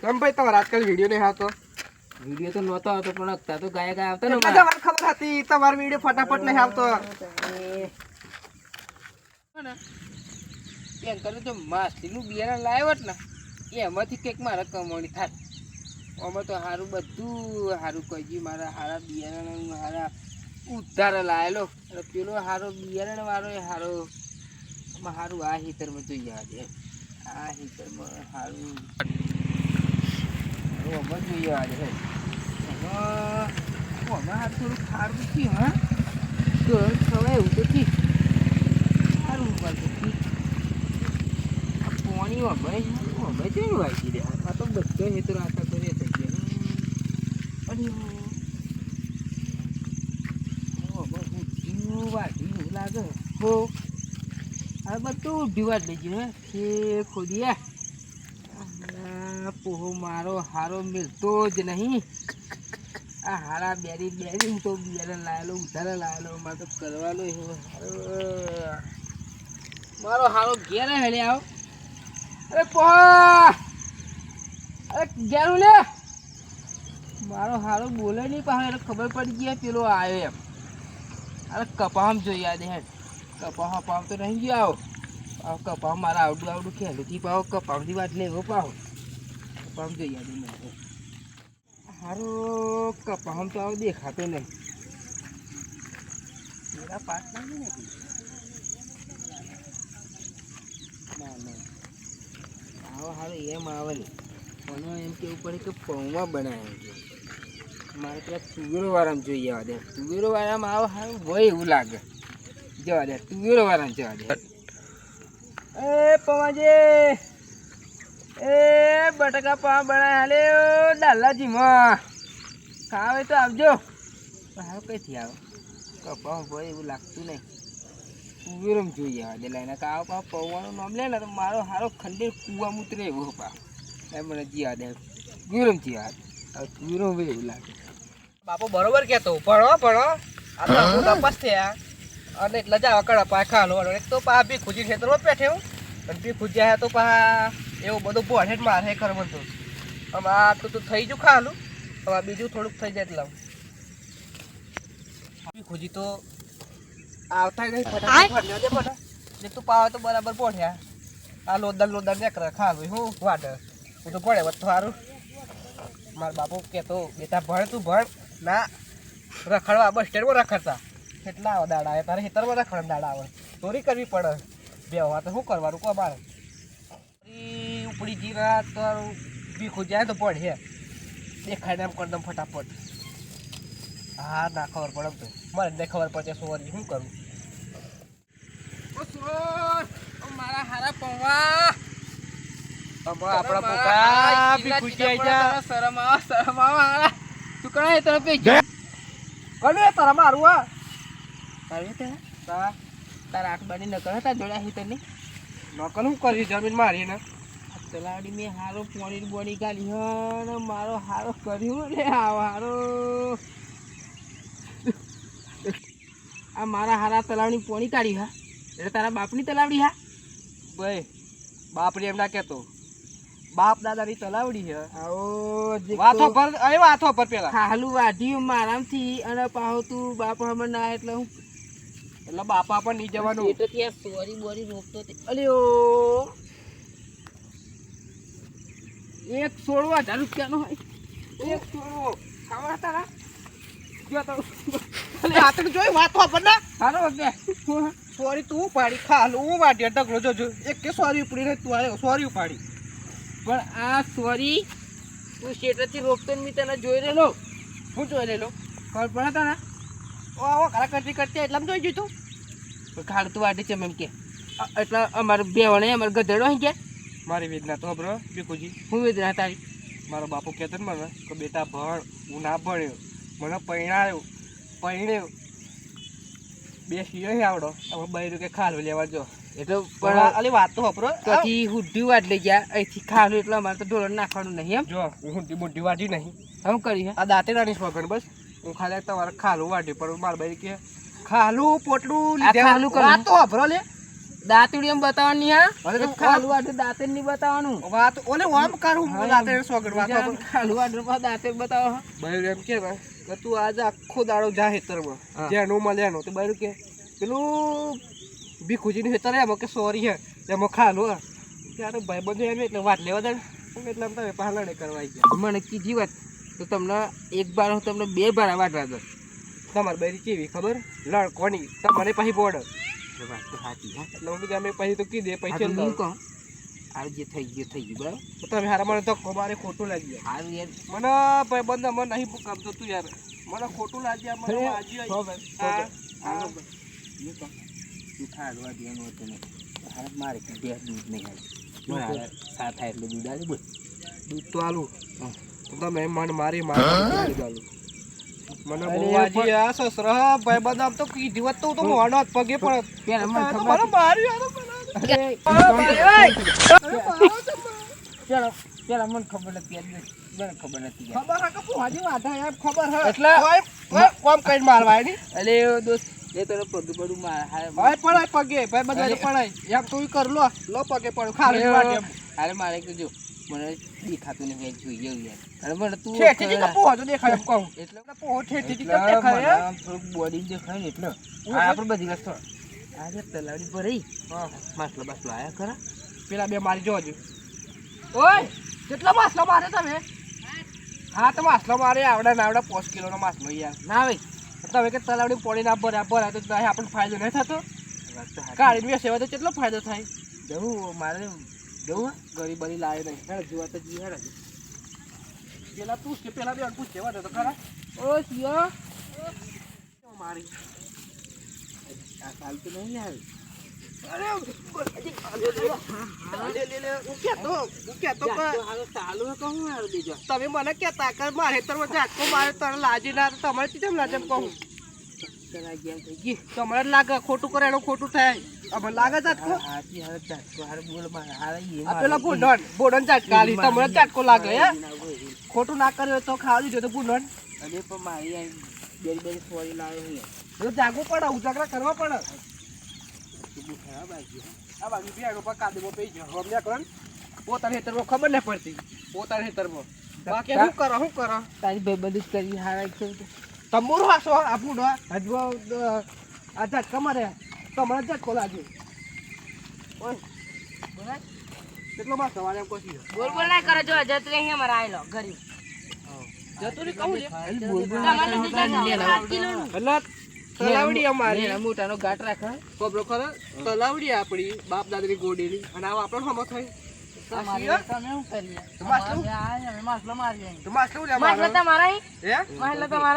કેમ ભાઈ તમારે આજકાલ વીડિયો નહીં આવતો? વીડિયો તો નહોતો આવતો પણ અત્યારે તો ગાય ગાય આવતો ને તમારે ખબર હતી? તમારો વીડિયો ફટાફટ નહીં આવતો. એમ કરે તો માસ્તીનું બિયારણ લાવ્યો હોત ને. એમાંથી કંઈક મારે કમાણી થાય. આમાં તો સારું બધું સારું કહી મારા સારા બિયારણ સારા ઉધાર લાયેલો. અને પેલો સારો બિયારણ વાળો એ સારો સારું આ હિતરમાં જોઈ આવે. આ હિતરમાં સારું સારું આમાં જોઈ આવે છે આમાં આમાં સારું થોડું સારું થયું હા? તો ખવાય એવું તો સારું પાછું થયું આ પોણી વભાઈ વભાઈ કેવું વાંચી દે આ તો બધો હેતુ આશા કરીએ થઈ ગયા. લાગે. હો. આ બધું ઊંધિયું લઈ ગયું હે. ખોડિયા પોહો મારો હારો મિલતો જ નહીં. આ હારા બેરી બેરી તો બિયારે લાયેલો, ઉધારે લાયેલો, મારે તો કરવાનો એવો હારો. મારો હારો ઘેરે હેડે આવો. અરે પોહા અરે ઘેરું લે. મારો હારો બોલે નહીં પાછો એટલે ખબર પડી ગઈ પેલો આવ્યો એમ. અરે કપામ જોઈ યાદ હેડ. કપાહ પાવ તો નહીં ગયો આવો. કપાહ મારા આવડું આવડું ખેલુંથી પાવ કપામથી વાત લેવો પાવ. કપામ જોઈ યાદ મને હારો કપામ તો આવો દેખાતો નહીં. મેરા પાક નથી ને ના ના. આવો હારો એમ આવે ને પણ એમ કેવું પડે કે પૌવા બનાવ્યા છે. મારે પેલા તુવેરો વાળામાં જોઈએ આવવા દે. તુવેરો વાળામાં આવો સારું હોય એવું લાગે. જવા દે તુવેરો વાળામાં જવા દે. એ પવાજી! એ બટાકા પા બનાય હાલે ડાલાજીમાં ખાવે તો આવજો. હાવ કઈથી આવો? કપા ભાઈ એવું લાગતું નહીં. કુવેરમ જોઈએ આવવા દે લાઈને કાવ પા પૌવાનું નામ લે ને તો મારો હારો ખંડેર કુવા મૂતરે એવો પા એ મને જીવા દે. કુવેરમ દે. હવે કુવેરમ ભાઈ એવું લાગે. બાપો બરોબર કહેતો. ભણો ભણો. આ તો તપાસ થયા અને એટલે જ આવા પાખા લો એક તો પા બી ખુજી ખેતરો પેઠે હું. અને બી ખુજ્યા તો પા એવું બધું જ મારે કરવું હતું હવે આ તો તું થઈ ગયું ખાલું. હવે બીજું થોડુંક થઈ જાય એટલે ખુજી તો આવતા નહીં ફટાફટ ફટા જે તું પાવે તો બરાબર પોઠ્યા આ લોદર લોદર ને કરે ખાલું હું વાટ હું તો પડે વધ સારું મારા બાપુ કહેતો બેટા ભણ તું ભણ. ના રખડવા બસ સ્ટેન્ડમાં રખડતા. કેટલા આવા દાડા આવે તારે ખેતરમાં રખડ દાડા આવે. ચોરી કરવી પડે. બે તો શું કરવાનું કો મારે ઉપડી જીરા તો ભીખું જાય તો પડે હે. દેખાય એમ કરદમ ફટાફટ. હા ના ખબર પડે તો. મને નહીં ખબર પડે સોરી શું કરું. મારા હારા પવા. આપણા પોતા ભીખું જાય શરમ આવા શરમ આવા તું કણાય તરફ પે કને તારા મારું આ તારે તે તારા આઠ બાની ન કરે તાર જોડ્યા હી તને? નકલ હું કરી જમીન મારી ને તલાવડી મેં હારો પોણી બોણી કાઢી હન મારો હારો કર્યું ને આ હારો આ મારા હારા તલાવડી પોણી કાઢી હા. એટલે તારા બાપની તલાવડી હા? ભાઈ બાપ એમ ના કહેતો. બાપ દાદાની તલાવડી હે આવો વાથો પર અરે વાથો પર પેલા. હાલું વાઢ્યું મારામથી અને પાહો તું બાપ હમણાં ના એટલે હું એટલે બાપા પણ નહીં જવાનું. એટલે ત્યાં સોરી બોરી રોકતો અલ્યો. એક સોળો હજાર રૂપિયાનો હોય. એક છોડવો ખાવા તારા? જો તો. અલે આ તો જોઈ વાથો પર ના? સારો કે સોરી તું પાડી ખાલ હું વાટ્યા ઢગલો જોજો. એક કે સોરી ઉપડી ને તું સોરી ઉપાડી. પણ આ સોરી તું શેટરથી રોકતો ને મેં તને જોઈ લેલો હું જોઈ લેલો ખબર પડે તને? ઓ આવો કરા કરતી કરતી એટલામાં જોઈ જોયું તું? વાટે છે એમ કે. એટલે અમારે બે વણે અમારે ગધેડો અહીં ગયા મારી વેદના તો બ્રો બીકુજી હું વેદના તારી? મારો બાપુ કહેતો ને મને કે બેટા ભણ હું ના ભણ્યો. મને પૈણાયો પૈણ્યો બે શીરો આવડો. હવે બૈરું કે ખાલું લેવા જો. એટલે પણ અલી વાત તો હપરો પછી હુડ્ડી વાટ લઈ ગયા. અહીંથી ખાલું એટલે અમારે તો ઢોરણ નાખવાનું નહીં એમ? જો હું મોટી મોટી વાટી નહીં. શું કરી આ દાંતે નાની સ્વગણ બસ. હું ખાલી તમારે ખાલું વાટી પણ મારા ભાઈ કે ખાલું પોટલું લીધે. ખાલું કરવું. વાત તો હપરો લે. દાંતડી એમ બતાવવાની હા? અરે ખાલું આટલું દાંતે નહીં બતાવવાનું. વાત ઓલે ઓમ કરું હું રાતે સોગડ વાત ખાલું આટલું દાંતે બતાવો હા. એમ કે કે તું આજે આખો દાડો જા હેતરમાં. જેનું મળે એનું. તો બૈરું કે પેલું ભીખુજીનું હેતર એમાં કે સોરી હે એમાં ખાલું હા. ત્યારે ભાઈબંધો એમ એટલે વાત લેવા દે એટલે આમ તમે પાલડે કરવા ગયા. મને કીધી વાત તો તમને એક બાર હું તમને બે બાર વાટવા દો તમારી બેરી કેવી ખબર? લડકોની તમારે પછી બોર્ડ. વાત તો સાચી હા એટલે હું કીધું પછી તો કીધે પૈસા તો હું કહું? આ જે થઈ ગયું થઈ ગયું બરાબર? તમે હારા મને મારે ખોટું લાગી જાય. હારું યાર. મને ભાઈબંધ મને નહીં ગમતો તું યાર. મને ખોટું લાગ્યા મને હો ભાઈ. તું ખાડવા દેવાનું હતું ને. હાલ મારે કે બે દૂધ નહીં હાલ સાત થાય એટલે દૂધ આવે બોલ. દૂધ તો આલું. હા. તમે મન મારી મારી દૂધ આલું? મને અરે બહુ વાજી આ સસરો હા ભાઈબંધ તો કીધી પગે પડત પેલા મને ખબર મને માર્યું યાર મને. અરે, ચાલો પેલા મને ખબર નથી. મને ખબર નથી ખબર હા કે ફુહાજી વાંધા યાર ખબર હા. એટલે- ઓય, ઓય, કોમ કઈ મારવા એની અલે દોસ્ત એ તને પગ પડું માર હારે ભાઈ પડાય પગે ભાઈ બધા પડાય. એમ તું ઈ કર લો. લો પગે પડ ખાલી વાટ એમ. હારે મારે કીધું. જો મને દેખાતું નહીં જોઈએ યાર. મને તું ઠેઠી તો ખરા. પોહો તો દેખાય કહું. એટલે પોહો ઠેઠી એટલે દેખાય થોડુંક બોડી દેખાય ને એટલે. આ આપણે બધી વસ્તુ. આજે તલાવડી પર રહી હા. માસલો બાસલો આયા ખરા? પેલા બે મારી જોજો. ઓય કેટલો માસલો મારે તમે? હા તો માસલો મારે આવડા ને આવડા પાંચ કિલોનો માસલો યાર. ના ભાઈ તમે કે તલાવડી પડી ના ભરા ભરા તો આપણને ફાયદો નહીં થતો. કાઢી બેસેવા કાઢીને તો કેટલો ફાયદો થાય? જવું મારે જવું ગરીબ બરી લાવે નહીં. હેડ જોવા તો જી હેડ. પેલા તું કે પેલા બે પૂછ જેવા તો ખરા. ઓ સિયો મારી? આ કાલ તો નહીં આવે. તમે મને કેતા મારે તરફ ઝાટકો મારે તને લાજી ના તો તમારે કેમ લાજે કહું? થઈ ગઈ લાગે ખોટું કરે એનું ખોટું થાય. અમે લાગે ઝાટકો હાથી હારે ચાટકો હારે બોલ મારે હારે એ પેલા ભૂંડણ ભૂંડણ ઝાટકા આલી તમને જ ઝાટકો લાગે હે? ખોટું ના કર્યો તો ખાવા દીધો તો ભૂંડણ. અને પણ મારી આ બેરી બેરી ફોરી લાવે છે. જાગવું પડે ઉજાગરા કરવા પડે. ખરાબ આવી આ બાજુ બિયાણું પર કાદીમાં કરો પોતાના હેતરમાં ખબર નહીં પડતી. પોતાના હેતરમાં બાકી શું કરો શું કરો? તારી ભાઈબંધી જ કરી હારા છે. તમોરો આ ભૂંડો હજુ આ ઝાટકા મારે તમારે ઝાટકો લાગ્યો ઓય બોલાય? કેટલો માસ સવારે એમ કહી બોલ બોલ ના કરો. જો જત રહી અમારા આયલો ગરીબ જતું કહું બોલ બોલ તો તલાવડી અમારી. મોટાનો ગાંઠ રાખે ખબરો ખરો તલાવડી આપણી બાપ દાદાની ગોડેલી અને આ આપણો હમો થાય. મારો.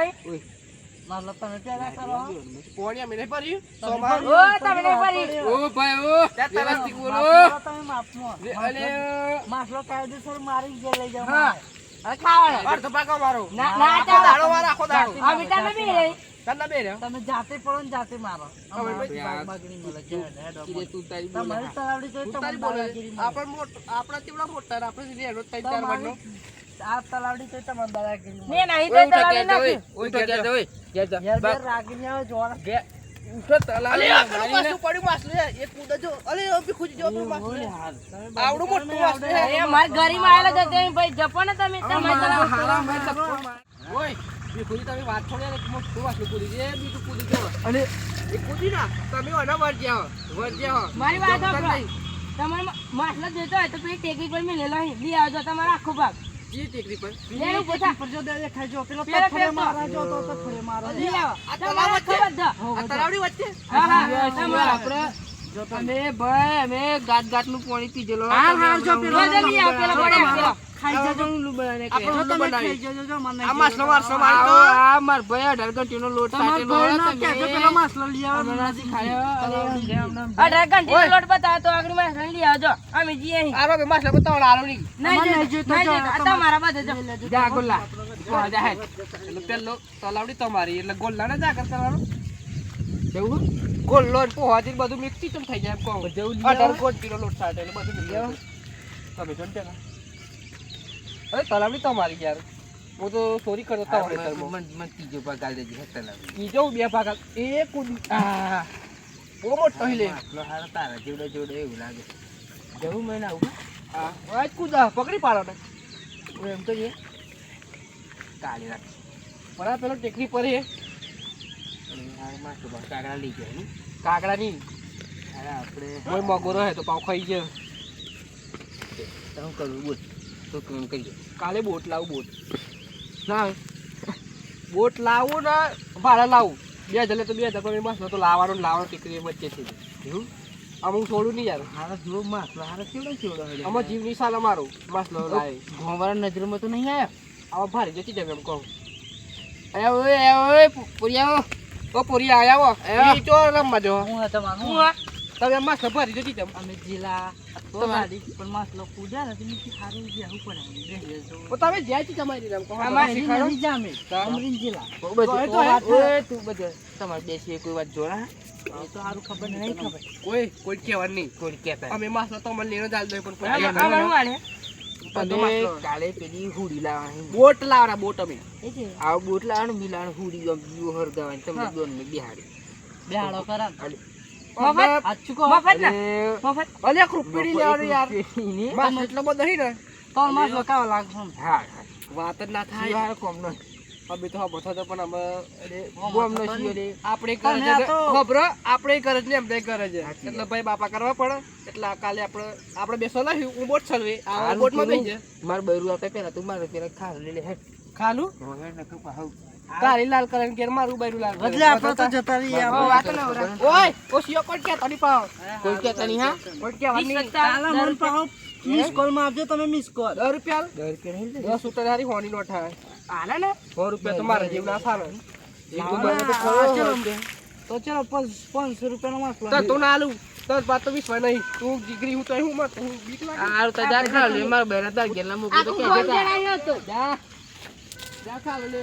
લઈ. હવે ખાવાનો. અડધો પાકો મારો ના, ના આખો દાડો આ મીઠા. તને બે તમે જાતે પડો ને જાતે મારો. તું તારી તમારી તલાવડી તો તારી બોલે દાદાગીરી મોટ આપણા ચેવડા મોટા આપણે સીધી હેડો ત્રણ ચાર તમારી આ તલાવડી તો મને દાદાગીરી મળે. નહીં તો તલાવડી ઘેર ઓય. નાખી. ઉઠો, ઓય. ઘેર જા. યાર, રાગીની આવે જોવા. ઘેર. ઉઠો, તલાવ અલે આ પેલું મારીને. માસલું પડ્યું માસલું એક કૂદો જો અલે આ ખુજી જો પેલું માસલું આવડું મોટું માસલું છે. અરે, ગરીમાં આયેલા છે ભાઈ જપો ને તમે તમારી તલાવડી મેં માર. ઓય બી તમે વાત છોડે ને મોટું માસલું કૂદી છે? બીજું કૂદી જો અને એ કૂદી ના. તમે ઓના વરજ્યા હો. વરજ્યા હો. મારી વાત સાંભળો. તમારે માછલા જોઈતો હોય તો પેલી ટેકરી પર મેં લેલો અહીં. આવજો તમારો આખો ભાગ. જી ટેકરી પર. લેલો પોતા. પેલો પેલો. લઈ આવો. આ તમારો તલાવ આખો વચ્ચે? બધા. આ તલાવડી વચ્ચે? હા, હા, હવે આપણે અમે ભાઈ અમે ગાત ગાતનું પાણી પીજેલો હા, હા, જો પેલો પેલો પડે, પેલો. આપણે ઉલ્લુ બનાવીને આપણે ખાઈએ. ઉલ્લુ બનાવી. આ માસલો વારસો મારી તો. આ માર ભાઈ અઢાર ઘંટીનો લોટ સાટેલો હોય તમે અમે નથી ખાયો. અને અઢાર લોટ બતાવો તો આગળ માછલા લઈ આવજો અમે જઈએ અહીં. આરો બે માસલા બતાવો આરો નહીં. નહીં જોઈતો, નહીં જોઈતો. તમારા. બધા જો. જા ગોલા હા, જા હેડ. પેલો તલાવડી તમારી. એટલે ગોલ્લા ને જાગર કરવાનું. જવું? ગોલ્લો ને પોહાજી બધું મિક્સી ચમ થઈ જાય એમ જેવું જવું અઢાર કોટ કિલો લોટ થાય એટલે બધું. તમે જો પેલા. અરે તલાવડી તમારી યાર. હું તો ચોરી કરતો હતો મને- ત્રીજો ભાગ આલી દેજે, હે તલાવડી ત્રીજો બે ભાગ એક આ. બહુ મોટો લે. આટલો હારો તારા જેવડો જોડે એવું લાગે. જવું મને આવું હા. આજ કુદા પકડી પાડો ને. હું એમ તો જે કાઢી રાખ. પણ આ પેલો ટેકરી પર હે કાગડા લઈ જાય ને? કાકડા ની. અરે આપણે કોઈ મગોરો હે તો પાવ ખાઈ જાય તો હું કરું બોલ. તો તું એમ કરીએ કાલે બોટ લાવું બોટ. ના. બોટ લાવું ને ભાડા લાવું. બે હજાર તો બે હજાર પણ બસ તો લાવવાનું લાવવાનું ટીકરી વચ્ચે છે એવું? અમુક છોડું નહીં યાર. હારા જો માસ હારા કેવડો કેવડો આમાં જીવની સાલ માસ લો લાય ગોવાળા નજરમાં તો નહીં આવ્યા આવા ભારે જતી જાય એમ કહું. અરે ઓય ઓય પુરિયાઓ તો પોરી આયા હો. એ ચો રમવા જો. હું હતા હું તમે માસલો ભરી જતી તેમ. અમે જિલ્લા તો ગાડી પણ માસલો કૂદ્યા નથી નીચે સારું બેહવું પડે બેસી જજો. તો તમે જ્યાં થી તમારી રમ કહો અમારે નહીં જામે. અમરીન જિલ્લા બધું. તો એ તો તું બધે તમારે બેસીએ કોઈ વાત એ તો સારું ખબર નહીં ખબર. કોઈ કોઈ કહેવાનું નહીં. કોઈ કહેતા અમે માસલો તો મને લઈને ચાલ દે પણ કોઈ અમારે માસલો. કાલે પેલી હુડી લાવવાની. બોટ લાવરા બોટ અમે. આ બોટ લાવવાનું મિલાણ હુડી ગમ હરગાવાની તમે. દોન બિહાડી. બેહાડો કરા મફત? મફત? ને? મફત? અલે એક લેવાનું યાર. પેલીને એટલો બધો નહીં ને. તો માસલો કાવા લાગશે હા વાત જ ના થાય. તો પણ અમે આપણે પણ કરે છે. ખબર આપણે કરે છે ને એમ કરે છે. એટલે ભાઈ બાપા કરવા પડે. એટલે કાલે આપણે આપણે બેસો લાવી હું બોટ ચલવી આ હારું બોટમાં બેસી જાય. માર બૈરું આપે પેલા તું મારે પેલા ખાલી લે ખાલું? હવે નકર પાહુ કાળી લાલ કલર ને ઘેર મારું બૈરું લાલ. બદલે આપણે તો જતા રહી. આપણે. વાત ન. ઓય ઓ સિયો કોણ કે તડી પાવ કોટ કે તની હા કોટ કે વાની કાલા મન પાવ મિસ કોલમાં આપજો તમે મિસ કોલ 10 રૂપિયા? 10 રૂપિયા હે 10 ઉતર હારી હોની નોટ આવે આલે ને. 100 રૂપિયા તો જીવ ના એ તો લાવો તો ખરો. ચલો. તો ચલો પાંચસો રૂપિયાનો માસલો તો તું ના આલું. તો બાત તો વિશ્વાસ નહીં. તું જીગરી હું તો હું મત હું બીક લાગે. આ તો જાર ખાલ લે માર બૈરા તાર ગેલા મૂકી તો કે જા. જા ખાલો લે.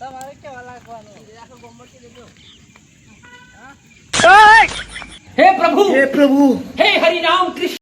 આ કેવા લાગવાનું? હે પ્રભુ! હે પ્રભુ! હે મેવ યાર તો બધું હા રા જીએ